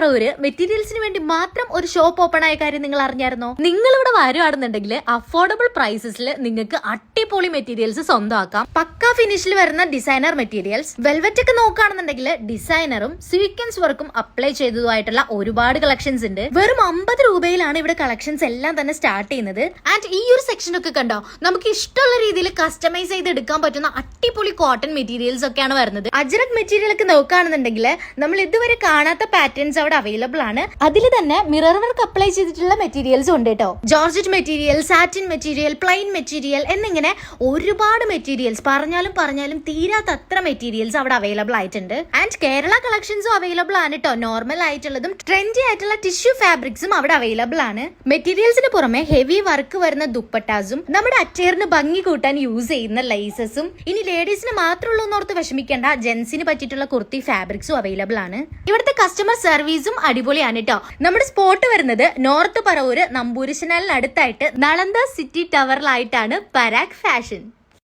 പറവൂര് മെറ്റീരിയൽസിന് വേണ്ടി മാത്രം ഒരു ഷോപ്പ് ഓപ്പൺ ആയ കാര്യം നിങ്ങൾ അറിഞ്ഞായിരുന്നോ? നിങ്ങൾ ഇവിടെ വരുവാണെന്നുണ്ടെങ്കിൽ അഫോർഡബിൾ പ്രൈസസിൽ നിങ്ങൾക്ക് അടിപൊളി മെറ്റീരിയൽസ് സ്വന്തമാക്കാം. പക്ക ഫിനിഷിൽ വരുന്ന ഡിസൈനർ മെറ്റീരിയൽസ് വെൽവെറ്റ് ഒക്കെ നോക്കുകയാണെന്നുണ്ടെങ്കിൽ ഡിസൈനറും സ്വീക്വൻസ് വർക്കും അപ്ലൈ ചെയ്തതുമായിട്ടുള്ള ഒരുപാട് കളക്ഷൻസ് ഉണ്ട്. വെറും അമ്പത് രൂപയിലാണ് ഇവിടെ കളക്ഷൻസ് എല്ലാം തന്നെ സ്റ്റാർട്ട് ചെയ്യുന്നത്. ആൻഡ് ഈ ഒരു സെക്ഷൻ ഒക്കെ കണ്ടോ? നമുക്ക് ഇഷ്ടമുള്ള രീതിയിൽ കസ്റ്റമൈസ് ചെയ്ത് എടുക്കാൻ പറ്റുന്ന അടിപൊളി കോട്ടൺ മെറ്റീരിയൽസ് ഒക്കെയാണ് വരുന്നത്. അജ്രക് മെറ്റീരിയൽ ഒക്കെ നോക്കുകയാണെന്നുണ്ടെങ്കിൽ നമ്മൾ ഇതുവരെ കാണാത്ത പാറ്റേൺസ് അവിടെ അവൈലബിൾ ആണ്. അതിൽ തന്നെ മിറർ വർക്ക് അപ്ലൈ ചെയ്തിട്ടുള്ള മെറ്റീരിയൽസ് ഉണ്ട് കേട്ടോ. Georgette material satin material plain material എന്നിങ്ങനെ ഒരുപാട് മെറ്റീരിയൽസ് പറഞ്ഞാലും പറഞ്ഞാലും തീരാത്തത്ര മെറ്റീരിയൽസ് അവിടെ അവൈലബിൾ ആയിട്ടുണ്ട്. ആൻഡ് കേരള കളക്ഷൻസും അവൈലബിൾ ആണ് കേട്ടോ നോർമൽ ആയിട്ടുള്ളതും ട്രെൻഡി ആയിട്ടുള്ള ടിഷ്യൂ ഫാബ്രിക്സും അവിടെ അവൈലബിൾ ആണ്. മെറ്റീരിയൽസിന് പുറമെ ഹെവി വർക്ക് വരുന്ന ദുപ്പട്ടാസും നമ്മുടെ അറ്റയറിന് ഭംഗി കൂട്ടാൻ യൂസ് ചെയ്യുന്ന ലൈസസും ഇനി ലേഡീസിന് മാത്രമുള്ള എന്നോർത്ത് വിഷമിക്കേണ്ട. ജെൻസിന് പറ്റിയിട്ടുള്ള കുർത്തി ഫാബ്രിക്സും അവൈലബിൾ ആണ്. ഇവിടുത്തെ കസ്റ്റമർ സർവീസും അടിപൊളിയാണ് കേട്ടോ നമ്മുടെ സ്പോട്ട് വരുന്നത് നോർത്ത് പറവൂര് നമ്പൂരിശനാലിനടുത്തായിട്ട് നളന്ദ സിറ്റി ടവറിലായിട്ടാണ് പരാഗ് fashion.